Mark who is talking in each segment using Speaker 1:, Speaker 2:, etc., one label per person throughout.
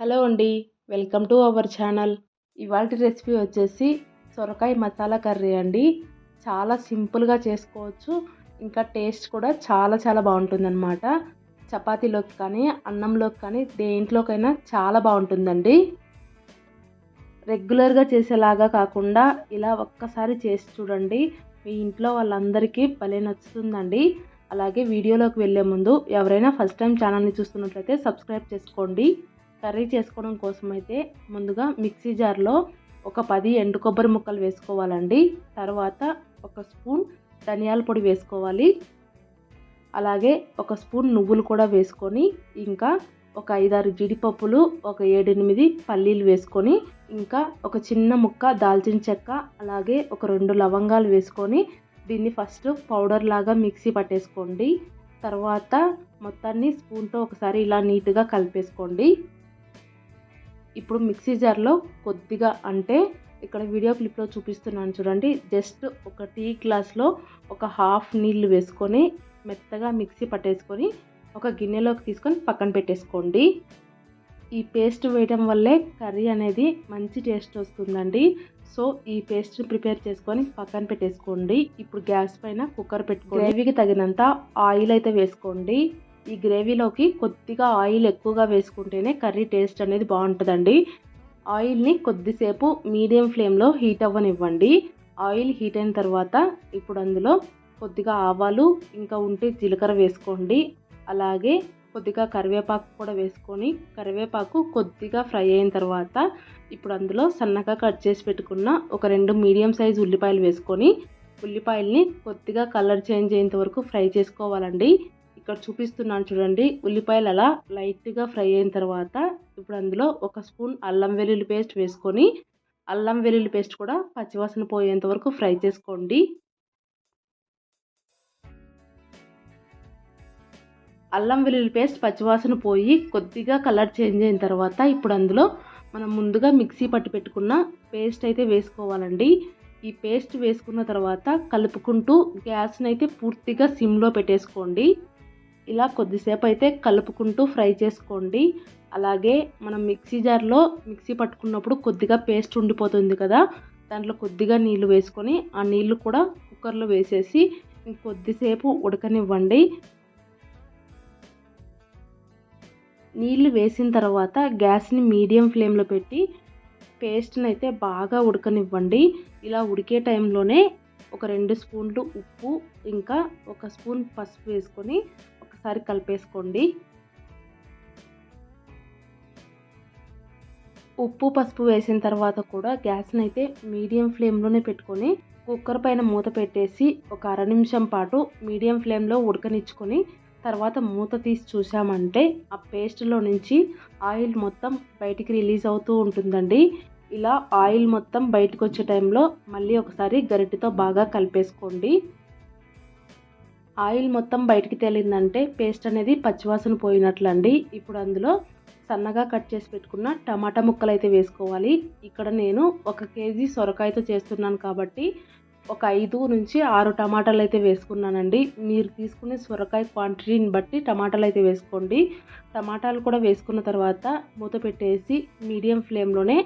Speaker 1: Hello అండి welcome to our channel. ఇవాళ recipe వచ్చేసి సొరకాయ మసాలా కర్రీ అండి. చాలా సింపుల్గా చేసుకోవచ్చు. ఇంకా టేస్ట్ కూడా చాలా చాలా బాగుంటుందన్నమాట. చపాతీలోకి కానీ అన్నంలోకి కానీ దేంట్లోకైనా చాలా బాగుంటుందండి. రెగ్యులర్గా చేసేలాగా కాకుండా ఇలా ఒక్కసారి చేసి చూడండి. మీ ఇంట్లో వాళ్ళందరికీ భలే నచ్చుతుందండి. అలాగే వీడియోలోకి వెళ్ళే ముందు ఎవరైనా ఫస్ట్ టైం ఛానల్ని చూస్తున్నట్లయితే సబ్స్క్రైబ్ చేసుకోండి. కర్రీ చేసుకోవడం కోసం అయితే ముందుగా మిక్సీ జార్లో ఒక పది ఎండు కొబ్బరి ముక్కలు వేసుకోవాలండి. తర్వాత ఒక స్పూన్ ధనియాల పొడి వేసుకోవాలి. అలాగే ఒక స్పూన్ నువ్వులు కూడా వేసుకొని ఇంకా ఒక ఐదారు జీడిపప్పులు ఒక ఏడెనిమిది పల్లీలు వేసుకొని ఇంకా ఒక చిన్న ముక్క దాల్చిన చెక్క అలాగే ఒక రెండు లవంగాలు వేసుకొని దీన్ని ఫస్ట్ పౌడర్ లాగా మిక్సీ పట్టేసుకోండి. తర్వాత మొత్తాన్ని స్పూన్తో ఒకసారి ఇలా నీట్గా కలిపేసుకోండి. ఇప్పుడు మిక్సీ జార్లో కొద్దిగా అంటే ఇక్కడ వీడియో క్లిప్లో చూపిస్తున్నాను చూడండి. జస్ట్ ఒక టీ గ్లాస్లో ఒక హాఫ్ నీళ్ళు వేసుకొని మెత్తగా మిక్సీ పట్టేసుకొని ఒక గిన్నెలోకి తీసుకొని పక్కన పెట్టేసుకోండి. ఈ పేస్ట్ వేయడం వల్లే కర్రీ అనేది మంచి టేస్ట్ వస్తుందండి. సో ఈ పేస్ట్ ప్రిపేర్ చేసుకొని పక్కన పెట్టేసుకోండి. ఇప్పుడు గ్యాస్ పైన కుక్కర్ పెట్టుకోండి గ్రేవీకి తగినంత ఆయిల్ అయితే వేసుకోండి. ఈ గ్రేవీలోకి కొద్దిగా ఆయిల్ ఎక్కువగా వేసుకుంటేనే కర్రీ టేస్ట్ అనేది బాగుంటుందండి. ఆయిల్ని కొద్దిసేపు మీడియం ఫ్లేమ్లో హీట్ అవ్వనివ్వండి. ఆయిల్ హీట్ అయిన తర్వాత ఇప్పుడు అందులో కొద్దిగా ఆవాలు ఇంకా ఉంటే జీలకర్ర వేసుకోండి. అలాగే కొద్దిగా కరివేపాకు కూడా వేసుకొని కరివేపాకు కొద్దిగా ఫ్రై అయిన తర్వాత ఇప్పుడు అందులో సన్నగా కట్ చేసి పెట్టుకున్న ఒక రెండు మీడియం సైజ్ ఉల్లిపాయలు వేసుకొని ఉల్లిపాయల్ని కొద్దిగా కలర్ చేంజ్ అయ్యేంత వరకు ఫ్రై చేసుకోవాలండి. ఇక్కడ చూపిస్తున్నాను చూడండి. ఉల్లిపాయలు అలా లైట్గా ఫ్రై అయిన తర్వాత ఇప్పుడు అందులో ఒక స్పూన్ అల్లం వెల్లుల్లి పేస్ట్ వేసుకొని అల్లం వెల్లుల్లి పేస్ట్ కూడా పచ్చివాసన పోయేంత వరకు ఫ్రై చేసుకోండి. అల్లం వెల్లుల్లి పేస్ట్ పచ్చివాసన పోయి కొద్దిగా కలర్ చేంజ్ అయిన తర్వాత ఇప్పుడు అందులో మనం ముందుగా మిక్సీ పట్టి పెట్టుకున్న పేస్ట్ అయితే వేసుకోవాలండి. ఈ పేస్ట్ వేసుకున్న తర్వాత కలుపుకుంటూ గ్యాస్ని అయితే పూర్తిగా సిమ్లో పెట్టేసుకోండి. ఇలా కొద్దిసేపు అయితే కలుపుకుంటూ ఫ్రై చేసుకోండి. అలాగే మనం మిక్సీ జార్లో మిక్సీ పట్టుకున్నప్పుడు కొద్దిగా పేస్ట్ ఉండిపోతుంది కదా దాంట్లో కొద్దిగా నీళ్ళు వేసుకొని ఆ నీళ్ళు కూడా కుక్కర్లో వేసేసి కొద్దిసేపు ఉడకనివ్వండి. నీళ్ళు వేసిన తర్వాత గ్యాస్ని మీడియం ఫ్లేమ్లో పెట్టి పేస్ట్ని అయితే బాగా ఉడకనివ్వండి. ఇలా ఉడికే టైంలోనే ఒక రెండు స్పూన్లు ఉప్పు ఇంకా ఒక స్పూన్ పసుపు వేసుకొని ఒకసారి కలిపేసుకోండి. ఉప్పు పసుపు వేసిన తర్వాత కూడా గ్యాస్ని అయితే మీడియం ఫ్లేమ్లోనే పెట్టుకొని కుక్కర్ పైన మూత పెట్టేసి ఒక అర నిమిషం పాటు మీడియం ఫ్లేమ్లో ఉడకనిచ్చుకొని తర్వాత మూత తీసి చూసామంటే ఆ పేస్ట్లో నుంచి ఆయిల్ మొత్తం బయటికి రిలీజ్ అవుతూ ఉంటుందండి. ఇలా ఆయిల్ మొత్తం బయటకు వచ్చే టైంలో మళ్ళీ ఒకసారి గరిటెతో బాగా కలిపేసుకోండి. ఆయిల్ మొత్తం బయటికి తేలిందంటే పేస్ట్ అనేది పచ్చివాసన పోయినట్లు అండి ఇప్పుడు అందులో సన్నగా కట్ చేసి పెట్టుకున్న టమాటా ముక్కలు అయితే వేసుకోవాలి. ఇక్కడ నేను ఒక కేజీ సొరకాయతో చేస్తున్నాను కాబట్టి ఒక ఐదు నుంచి ఆరు టమాటాలు అయితే వేసుకున్నానండి. మీరు తీసుకునే సొరకాయ క్వాంటిటీని బట్టి టమాటాలు అయితే వేసుకోండి. టమాటాలు కూడా వేసుకున్న తర్వాత మూత పెట్టేసి మీడియం ఫ్లేమ్లోనే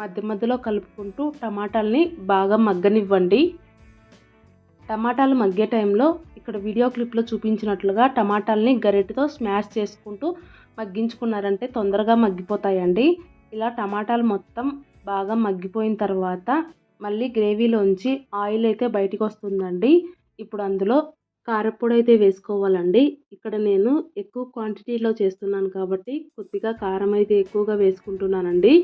Speaker 1: మధ్య మధ్యలో కలుపుకుంటూ టమాటాలని బాగా మగ్గనివ్వండి. టమాటాలు మగ్గే టైంలో ఇక్కడ వీడియో క్లిప్లో చూపించినట్లుగా టమాటాలని గరిటతో స్మాష్ చేసుకుంటూ మగ్గించుకున్నారంటే తొందరగా మగ్గిపోతాయండి. ఇలా టమాటాలు మొత్తం బాగా మగ్గిపోయిన తర్వాత మళ్ళీ గ్రేవీలోంచి ఆయిల్ అయితే బయటికి వస్తుందండి. ఇప్పుడు అందులో కారపొడి అయితే వేసుకోవాలండి. ఇక్కడ నేను ఎక్కువ క్వాంటిటీలో చేస్తున్నాను కాబట్టి కొద్దిగా కారం అయితే ఎక్కువగా వేసుకుంటున్నానండి.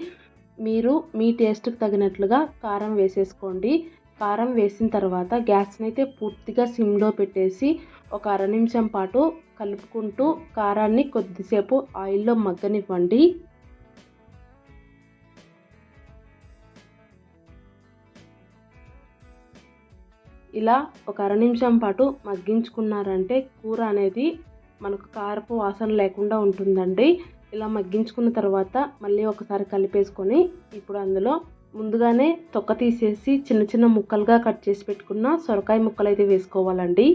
Speaker 1: మీరు మీ టేస్ట్కి తగినట్లుగా కారం వేసేసుకోండి. కారం వేసిన తర్వాత గ్యాస్ని అయితే పూర్తిగా సిమ్లో పెట్టేసి ఒక అర నిమిషం పాటు కలుపుకుంటూ కారాన్ని కొద్దిసేపు ఆయిల్లో మగ్గనివ్వండి. ఇలా ఒక అర నిమిషం పాటు మగ్గించుకున్నారంటే కూర అనేది మనకు కారపు వాసన లేకుండా ఉంటుందండి. ఇలా మగ్గించుకున్న తర్వాత మళ్ళీ ఒకసారి కలిపేసుకొని ఇప్పుడు అందులో ముందుగానే తొక్క తీసేసి చిన్న చిన్న ముక్కలుగా కట్ చేసి పెట్టుకున్న సొరకాయ ముక్కలు అయితే వేసుకోవాలండి.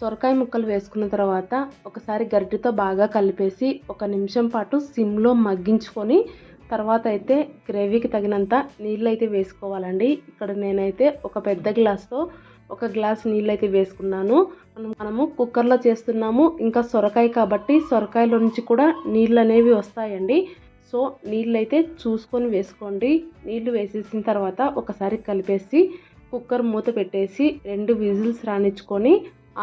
Speaker 1: సొరకాయ ముక్కలు వేసుకున్న తర్వాత ఒకసారి గరిటెతో బాగా కలిపేసి ఒక నిమిషం పాటు సిమ్లో మగ్గించుకొని తర్వాత అయితే గ్రేవీకి తగినంత నీళ్ళు అయితే వేసుకోవాలండి. ఇక్కడ నేనైతే ఒక పెద్ద గ్లాస్తో ఒక గ్లాస్ నీళ్ళు అయితే వేసుకున్నాను మనము కుక్కర్లో చేస్తున్నాము. ఇంకా సొరకాయ కాబట్టి సొరకాయలో నుంచి కూడా నీళ్ళు అనేవి వస్తాయండి. సో నీళ్ళు అయితే చూసుకొని వేసుకోండి. నీళ్ళు వేసేసిన తర్వాత ఒకసారి కలిపేసి కుక్కర్ మూత పెట్టేసి రెండు విజిల్స్ రానిచ్చుకొని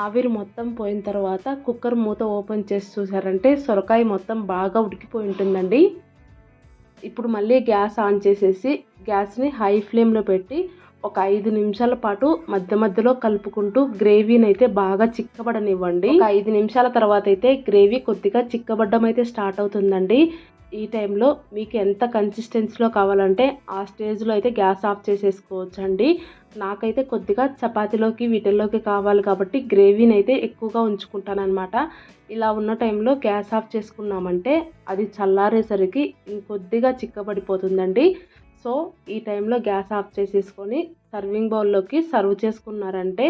Speaker 1: ఆవిరి మొత్తం పోయిన తర్వాత కుక్కర్ మూత ఓపెన్ చేసి చూసారంటే సొరకాయ మొత్తం బాగా ఉడికిపోయి ఉంటుందండి. ఇప్పుడు మళ్ళీ గ్యాస్ ఆన్ చేసేసి గ్యాస్ని హై ఫ్లేమ్లో పెట్టి ఒక ఐదు నిమిషాల పాటు మధ్య మధ్యలో కలుపుకుంటూ గ్రేవీని అయితే బాగా చిక్కబడనివ్వండి. ఒక ఐదు నిమిషాల తర్వాత అయితే గ్రేవీ కొద్దిగా చిక్కబడ్డం అయితే స్టార్ట్ అవుతుందండి. ఈ టైంలో మీకు ఎంత కన్సిస్టెన్సీలో కావాలంటే ఆ స్టేజ్లో అయితే గ్యాస్ ఆఫ్ చేసేసుకోవచ్చు అండి నాకైతే కొద్దిగా చపాతీలోకి వీటిల్లోకి కావాలి కాబట్టి గ్రేవీని అయితే ఎక్కువగా ఉంచుకుంటాను అనమాట ఇలా ఉన్న టైంలో గ్యాస్ ఆఫ్ చేసుకున్నామంటే అది చల్లారేసరికి ఇంకొద్దిగా చిక్కబడిపోతుందండి. సో ఈ టైంలో గ్యాస్ ఆఫ్ చేసేసుకొని సర్వింగ్ బౌల్లోకి సర్వ్ చేసుకున్నారంటే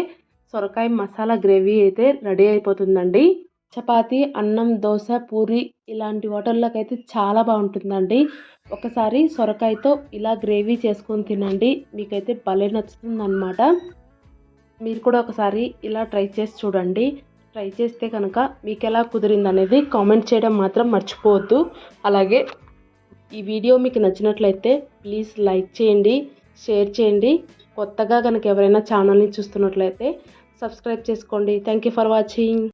Speaker 1: సొరకాయ మసాలా గ్రేవీ అయితే రెడీ అయిపోతుందండి. చపాతీ అన్నం దోశ పూరి ఇలాంటి వాటర్లోకి అయితే చాలా బాగుంటుందండి. ఒకసారి సొరకాయతో ఇలా గ్రేవీ చేసుకొని తినండి. మీకైతే భలే నచ్చుతుందన్నమాట. మీరు కూడా ఒకసారి ఇలా ట్రై చేసి చూడండి. ట్రై చేస్తే కనుక మీకు ఎలా కుదిరింది అనేది కామెంట్ చేయడం మాత్రం మర్చిపోవద్దు. అలాగే ఈ వీడియో మీకు నచ్చినట్లయితే ప్లీజ్ లైక్ చేయండి షేర్ చేయండి. కొత్తగా కనుక ఎవరైనా ఛానల్ని చూస్తున్నట్లయితే సబ్స్క్రైబ్ చేసుకోండి. Thank you for watching